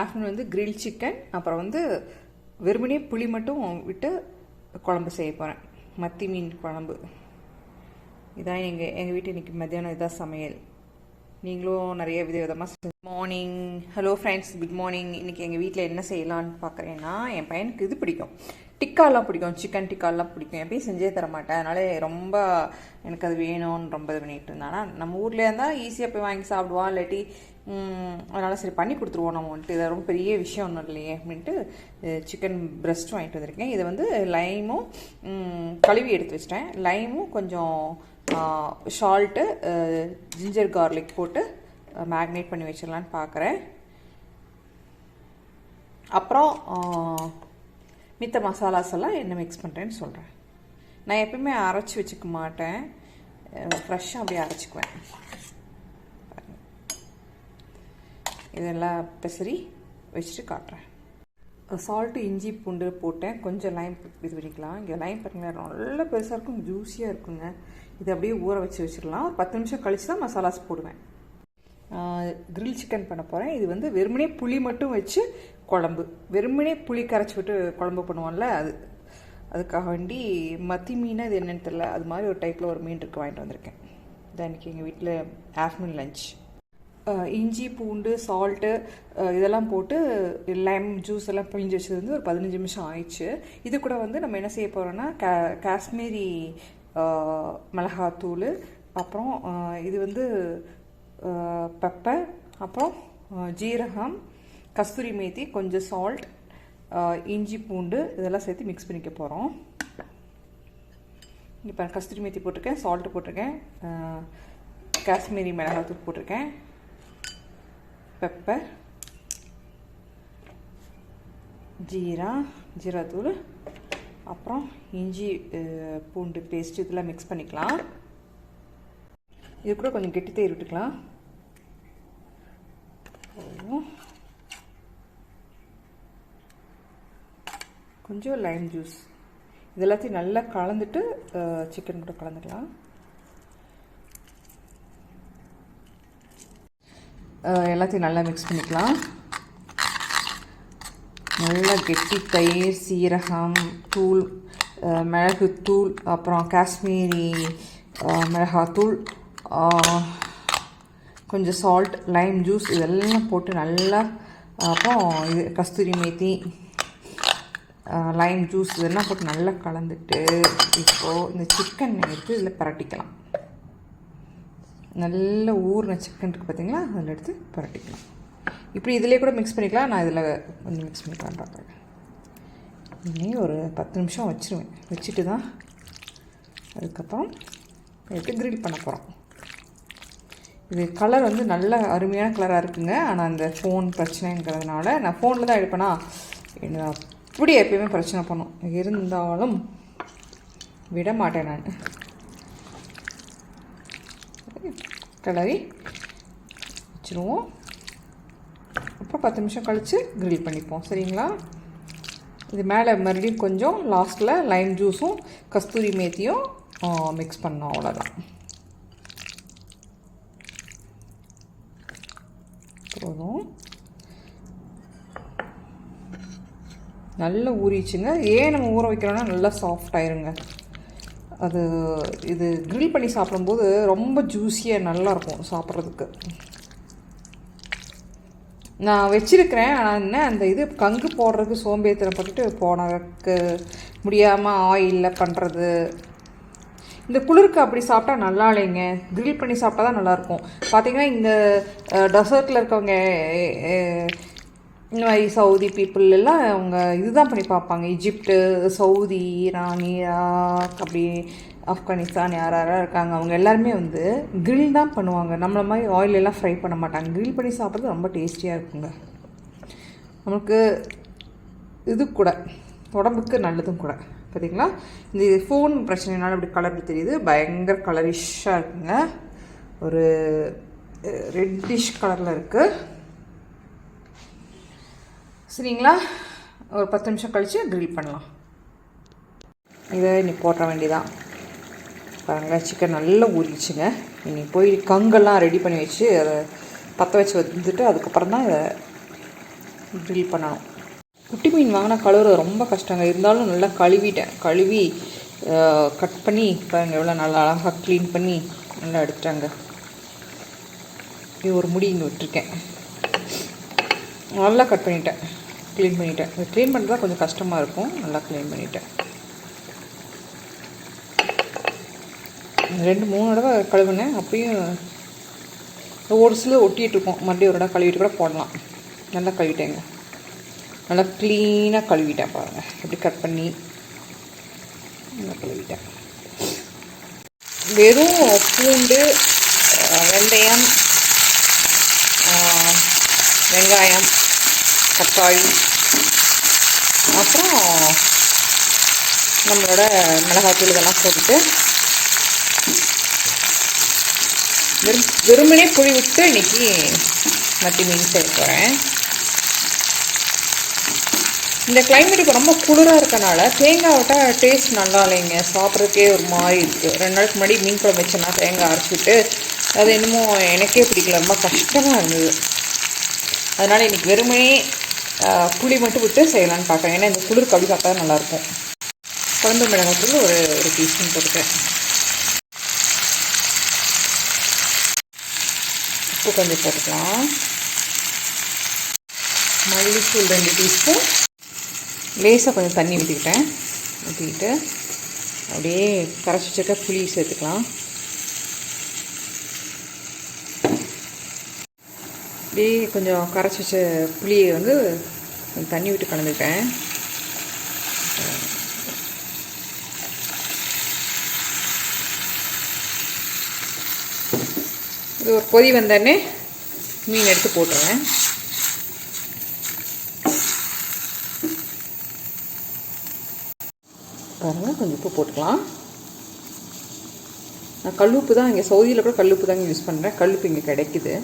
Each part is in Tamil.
ஆஃப்டர்நூன் வந்து கிரில் சிக்கன் அப்புறம் வந்து வெறுமனே புளி மட்டும் விட்டு குழம்பு செய்ய போகிறேன் மத்தி மீன் குழம்பு. இதான் எங்கள் எங்கள் வீட்டு இன்றைக்கி மத்தியானம் இதான் சமையல். நீங்களும் நிறைய வித விதமாக morning hello friends good morning இன்றைக்கி எங்கள் வீட்டில் என்ன செய்யலான்னு பார்க்குறேன்னா என் பையனுக்கு இது பிடிக்கும். டிக்காலாம் பிடிக்கும். சிக்கன் டிக்காலாம் பிடிக்கும். எப்பயும் செஞ்சே தர மாட்டேன். அதனால ரொம்ப எனக்கு அது வேணும்னு ரொம்ப இது பண்ணிகிட்டு இருந்தானா. நம்ம ஊர்லேயே இருந்தால் ஈஸியாக போய் வாங்கி சாப்பிடுவான். இல்லாட்டி அதனால் சரி பண்ணி கொடுத்துருவோம் நம்ம வந்துட்டு. இது ரொம்ப பெரிய விஷயம் ஒன்றும் இல்லையே அப்படின்ட்டு சிக்கன் பிரஸ்ட் வாங்கிட்டு வந்திருக்கேன். இதை வந்து லைமும் கழுவி எடுத்து வச்சிட்டேன். லைமும் கொஞ்சம் ஷால்ட்டு ஜிஞ்சர் கார்லிக் போட்டு மேக்னேட் பண்ணி வச்சிடலான்னு பார்க்குறேன் அப்புறம் மித்த மசாலாஸ் எல்லாம் என்ன மிக்ஸ் பண்ணுறேன்னு சொல்கிறேன் நான் எப்பவுமே அரைச்சி வச்சுக்க மாட்டேன். ஃப்ரெஷ்ஷாக அப்படியே அரைச்சிக்குவேன். இதெல்லாம் பெசரி வச்சுட்டு காட்டுறேன். சால்ட்டு இஞ்சி பூண்டு போட்டேன். கொஞ்சம் லைம் இது பண்ணிக்கலாம். இங்கே லைம் பார்த்தீங்கன்னா நல்லா பெருசாக இருக்கும். ஜூஸியாக இருக்குங்க. இதை அப்படியே ஊற வச்சு வச்சிடலாம். ஒரு பத்து நிமிஷம் கழிச்சு தான் மசாலாஸ் போடுவேன். கிரில் சிக்கன் பண்ண போகிறேன் இது வந்து வெறுமனே புளி மட்டும் வச்சு குழம்பு. வெறுமனே புளி கரைச்சி விட்டு குழம்பு பண்ணுவோம்ல அது அதுக்காக வேண்டி மத்தி மீனாக இது என்னென்னு தெரில அது மாதிரி ஒரு டைப்பில் ஒரு மீன் இருக்கு வாங்கிட்டு வந்திருக்கேன். இதான் இன்றைக்கி எங்கள் வீட்டில் ஆஃப்டர்நூன் லஞ்ச் இஞ்சி பூண்டு சால்ட்டு இதெல்லாம் போட்டு லைம் ஜூஸ் எல்லாம் பிழிஞ்சு வச்சது வந்து ஒரு பதினஞ்சு நிமிஷம் ஆயிடுச்சு. இது கூட வந்து நம்ம என்ன செய்ய போகிறோன்னா கா காஷ்மீரி மிளகாத்தூள் அப்புறம் இது வந்து பெப்பர் அப்புறம் ஜீரகம் கஸ்தூரி மேத்தி கொஞ்சம் சால்ட் இஞ்சி பூண்டு இதெல்லாம் சேர்த்து மிக்ஸ் பண்ணிக்க போகிறோம் இப்போ கஸ்தூரி மேத்தி போட்டிருக்கேன் சால்ட்டு போட்டிருக்கேன் காஷ்மீரி மிளகாத்தூள் போட்டிருக்கேன். பெப்பர் ஜீரா ஜீராத்தூள் அப்புறம் இஞ்சி பூண்டு பேஸ்ட் இதெல்லாம் மிக்ஸ் பண்ணிக்கலாம். இது கூட கொஞ்சம் கெட்டி தயிர் விட்டுக்கலாம். கொஞ்சம் லைம் ஜூஸ் இது எல்லாத்தையும் நல்லா கலந்துட்டு சிக்கன் கூட கலந்துக்கலாம். எல்லாத்தையும் நல்லா மிக்ஸ் பண்ணிக்கலாம். நல்லா கெட்டி தயிர் சீரகம் தூள் மிளகுத்தூள் அப்புறம் காஷ்மீரி மிளகாத்தூள் கொஞ்சம் சால்ட் லைம் ஜூஸ் இதெல்லாம் போட்டு நல்லா அப்புறம் இது கஸ்தூரி மேத்தி லைம் ஜூஸ் இதெல்லாம் போட்டு நல்லா கலந்துட்டு இப்போது இந்த சிக்கன் எடுத்து இதில் பரட்டிக்கலாம். நல்ல ஊறின சிக்கன் இருக்குது பார்த்தீங்களா அதில் எடுத்து புரட்டிக்கலாம். இப்படி இதிலே கூட மிக்ஸ் பண்ணிக்கலாம். நான் இதில் கொஞ்சம் மிக்ஸ் பண்ணிக்கலாம் பார்க்குறேன் இனி ஒரு பத்து நிமிஷம் வச்சுருவேன். வச்சுட்டு தான் அதுக்கப்புறம் எடுத்து க்ரில் பண்ண போகிறோம் இது கலர் வந்து நல்ல அருமையான கலராக இருக்குங்க. ஆனால் அந்த ஃபோன் பிரச்சனைங்கிறதுனால நான் ஃபோனில் தான் எடுப்பேனா? அப்படி எப்பயுமே பிரச்சனை பண்ணும். இருந்தாலும் விட மாட்டேன் நான். கிளறி வச்சுருவோம். அப்புறம் பத்து நிமிஷம் கழித்து க்ரில் பண்ணிப்போம். சரிங்களா? இது மேலே மறுபடியும் கொஞ்சம் லாஸ்ட்டில் லைம் ஜூஸும் கஸ்தூரி மேத்தியும் மிக்ஸ் பண்ணோம் அவ்வளோதான் போதும். நல்லா ஊறிச்சுங்க ஏன் நம்ம ஊற வைக்கிறோன்னா நல்லா சாஃப்ட் ஆயிருங்க. அது இது க்ரில் பண்ணி சாப்பிடும்போது ரொம்ப ஜூஸியாக நல்லாயிருக்கும் சாப்பிட்றதுக்கு. நான் வச்சிருக்கிறேன் ஆனால் என்ன அந்த இது கங்கு போடுறதுக்கு சோம்பேறித்தனப்பட்டுட்டு போனதுக்கு முடியாமல் ஆயிலில் பண்ணுறது இந்த குளிருக்கு அப்படி சாப்பிட்டா நல்லா இல்லைங்க. க்ரில் பண்ணி சாப்பிட்டா தான் நல்லாயிருக்கும். பார்த்தீங்கன்னா இந்த டெசர்ட்டில் இருக்கவங்க இந்த மாதிரி சவுதி பீப்புள் எல்லாம் அவங்க இதுதான் பண்ணி பார்ப்பாங்க. ஈஜிப்டு சவுதி ஈரான் ஈராக் அப்படி ஆப்கானிஸ்தான் யார் யாராக இருக்காங்க அவங்க எல்லாருமே வந்து கிரில் தான் பண்ணுவாங்க. நம்மள மாதிரி ஆயில் எல்லாம் ஃப்ரை பண்ண மாட்டாங்க. கிரில் பண்ணி சாப்பிட்றது ரொம்ப டேஸ்டியாக இருக்குங்க. நமக்கு இது கூட உடம்புக்கு நல்லதும் கூட. பார்த்தீங்களா இந்த ஃபோன் பிரச்சனைனால இப்படி கலர் தெரியுது. பயங்கர கலரிஷாக இருக்குங்க. ஒரு ரெட்டிஷ் கலரில் இருக்குது சரிங்களா? ஒரு பத்து நிமிஷம் கழித்து க்ரில் பண்ணலாம். இதை இனி போட்ட வேண்டிதான் பாருங்கள் சிக்கன் நல்லா ஊறிச்சுங்க இனி போய் கங்கெல்லாம் ரெடி பண்ணி வச்சு அதை பற்ற வச்சு வந்துட்டு அதுக்கப்புறம் தான் இதை ட்ரில் பண்ணணும். குட்டி மீன் வாங்கினா கழுவுறது ரொம்ப கஷ்டங்க. இருந்தாலும் நல்லா கழுவிட்டேன். கழுவி கட் பண்ணி பாருங்கள் எவ்வளோ நல்லா அழகாக க்ளீன் பண்ணி நல்லா எடுத்துட்டாங்க. இது ஒரு முடி இங்கே விட்டுருக்கேன். நல்லா கட் பண்ணிட்டேன். க்ளீன் பண்ணிட்டேன். க்ளீன் பண்ணுறது தான் கொஞ்சம் கஷ்டமாக இருக்கும். நல்லா க்ளீன் பண்ணிட்டேன். ரெண்டு மூணு தடவை கழுவுனேன். அப்பயும் ஒரு சில ஒட்டிகிட்டு இருக்கும். மறுபடியும் ஒரு தடவை கழுவிட்டு கூட போடலாம். நல்லா கழுவிட்டேங்க. நல்லா க்ளீனாக கழுவிட்டேன் பாருங்கள் எப்படி கட் பண்ணி நல்லா கழுவிட்டேன். வெறும் பூண்டு வெந்தயம் வெங்காயம் தக்காளி அப்புறம் நம்மளோட மிளகாத்தூள் இதெல்லாம் போட்டுட்டு வெறும் வெறுமனே புளி விட்டு இன்னைக்கு மத்தி மீன் செய்ய போகிறேன் இந்த கிளைமேட் இப்போ ரொம்ப குளிராக இருக்கனால தேங்காய் விட்டால் டேஸ்ட் நல்லா இல்லைங்க. சாப்பிட்றதுக்கே ஒரு மாதிரி இருக்குது ரெண்டு நாளுக்கு முன்னாடி மீன் குழம்பு வச்சேன்னா தேங்காய் அரைச்சிட்டு அது என்னமோ எனக்கே பிடிக்கல. ரொம்ப கஷ்டமாக இருந்தது. அதனால் இன்னைக்கு வெறுமனே புளி மட்டும் விட்டு செய்யலான்னு பார்க்குறேன். ஏன்னா இந்த குளிர் கவி சாப்பிட்டா நல்லாயிருக்கும். குழம்பு மிளகாத்தூள் ஒரு ஒரு டீஸ்பூன் போட்டுக்கிறேன் உப்பு கொஞ்சம் போட்டுக்கலாம். மல்லித்தூள் ரெண்டு டீஸ்பூன் லேசாக கொஞ்சம் தண்ணி ஊற்றிக்கிட்டேன் ஊற்றிக்கிட்டு அப்படியே கரைச்சி வச்சுருக்க புளி சேர்த்துக்கலாம். அப்படியே கொஞ்சம் கரைச்சி வச்ச புளியை வந்து கொஞ்சம் தண்ணி விட்டு கலந்துக்கிட்டேன். இது ஒரு கொதி வந்தோடனே மீன் எடுத்து போட்டுருவேன். பாருங்கள் கொஞ்சம் உப்பு போட்டுக்கலாம். நான் கல்லுப்பு தான் இங்கே சவுதியில் கூட கல்லுப்பு தாங்க யூஸ் பண்ணுறேன் கல்லுப்பு இங்கே கிடைக்குது.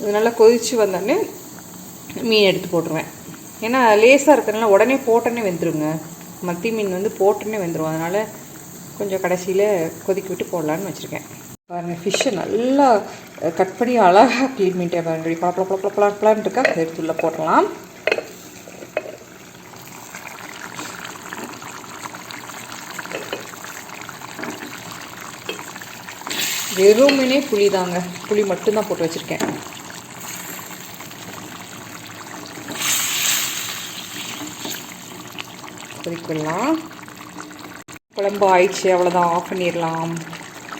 இது நல்லா கொதித்து வந்தோடனே மீன் எடுத்து போட்டுருவேன். ஏன்னா லேசாக இருக்கிறதுனால உடனே போட்டோன்னே வெந்துருங்க. மத்தி மீன் வந்து போட்டோன்னே வெந்துடும் அதனால் கொஞ்சம் கடைசியில் கொதிக்க விட்டு போடலான்னு வச்சுருக்கேன். பாருங்கள் ஃபிஷ்ஷை நல்லா கட் பண்ணி அழகாக க்ளீன் பண்ணிட்டேன் பாருங்க. பல பல பல பல இருக்கா? எடுத்து உள்ள போடலாம் வெறுமனே புளி தாங்க புளி மட்டும்தான் போட்டு வச்சுருக்கேன். கொதிக்கலாம். குழம்பு ஆயிடுச்சு அவ்வளோதான் ஆஃப் பண்ணிடலாம்.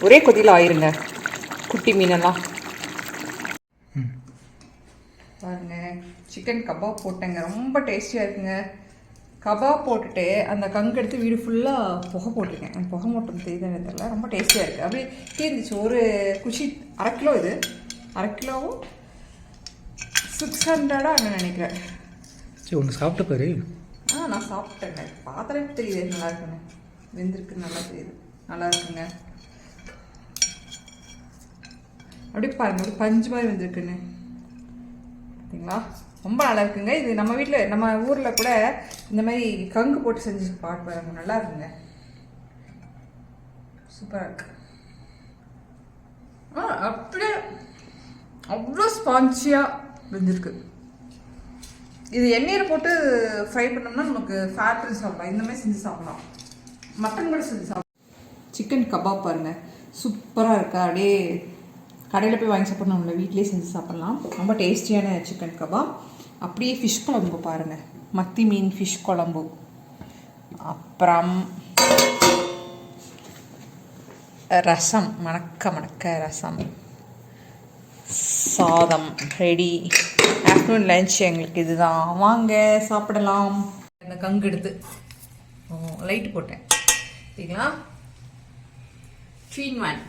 ஒரே கொதியில் ஆயிருங்க. குட்டி மீனெல்லாம். பாருங்க சிக்கன் கபாப் போட்டேங்க. ரொம்ப டேஸ்டியாக இருக்குங்க. கபாப் போட்டுட்டு அந்த கங்கு எடுத்து வீடு ஃபுல்லாக புகை போட்டிருக்கேன். புகை மூட்டம் தெரியுதுன்னு தெரியல. ரொம்ப டேஸ்டியாக இருக்குது அப்படியே தீர்ந்துச்சு ஒரு குஷி அரை கிலோ இது. அரை கிலோவும் சிக்ஸ் ஹண்ட்ரடாக என்ன நினைக்கிறேன். சரி ஒன்று சாப்பிட்டு பாரு. ஆ நான் சாப்பிட்டேங்க. பாத்திரம் தெரியுது நல்லா இருக்குங்க. வெந்திருக்கு நல்லா தெரியுது. நல்லா இருக்குங்க. அப்படியே பாருங்க ஒரு பஞ்சு மாதிரி வெந்திருக்குன்னு பார்த்தீங்களா ரொம்ப நல்லா இருக்குங்க. இது நம்ம வீட்டில் நம்ம ஊரில் கூட இந்த மாதிரி கங்கு போட்டு செஞ்சு பாட்டு நல்லா இருக்குங்க. சூப்பராக இருக்கு. ஆ அப்படியே அவ்வளோ ஸ்பான்ச்சியாக வெந்திருக்கு. இது எண்ணெயில் போட்டு ஃப்ரை பண்ணோம்னா நமக்கு ஃபேட் சாப்பிடலாம். இந்த மாதிரி செஞ்சு சாப்பிடலாம். மட்டன் கூட செஞ்சு சாப்பிடலாம். சிக்கன் கபாப் பாருங்க. சூப்பராக இருக்கா. அப்படியே கடையில் போய் வாங்கி சாப்பிடணும்ல. வீட்டிலேயே செஞ்சு சாப்பிடலாம். ரொம்ப டேஸ்டியான சிக்கன் கபாப் அப்படியே ஃபிஷ் குழம்பு பாருங்க. மத்தி மீன் ஃபிஷ் குழம்பு. அப்புறம் ரசம். மணக்க மணக்க ரசம். சாதம் ரெடி ஆஃப்டர்நூன் லன்ச் எங்களுக்கு இதுதான். வாங்க சாப்பிடலாம். இந்த கங்கு எடுத்து லைட்டு போட்டேன். சரிங்களா? Three van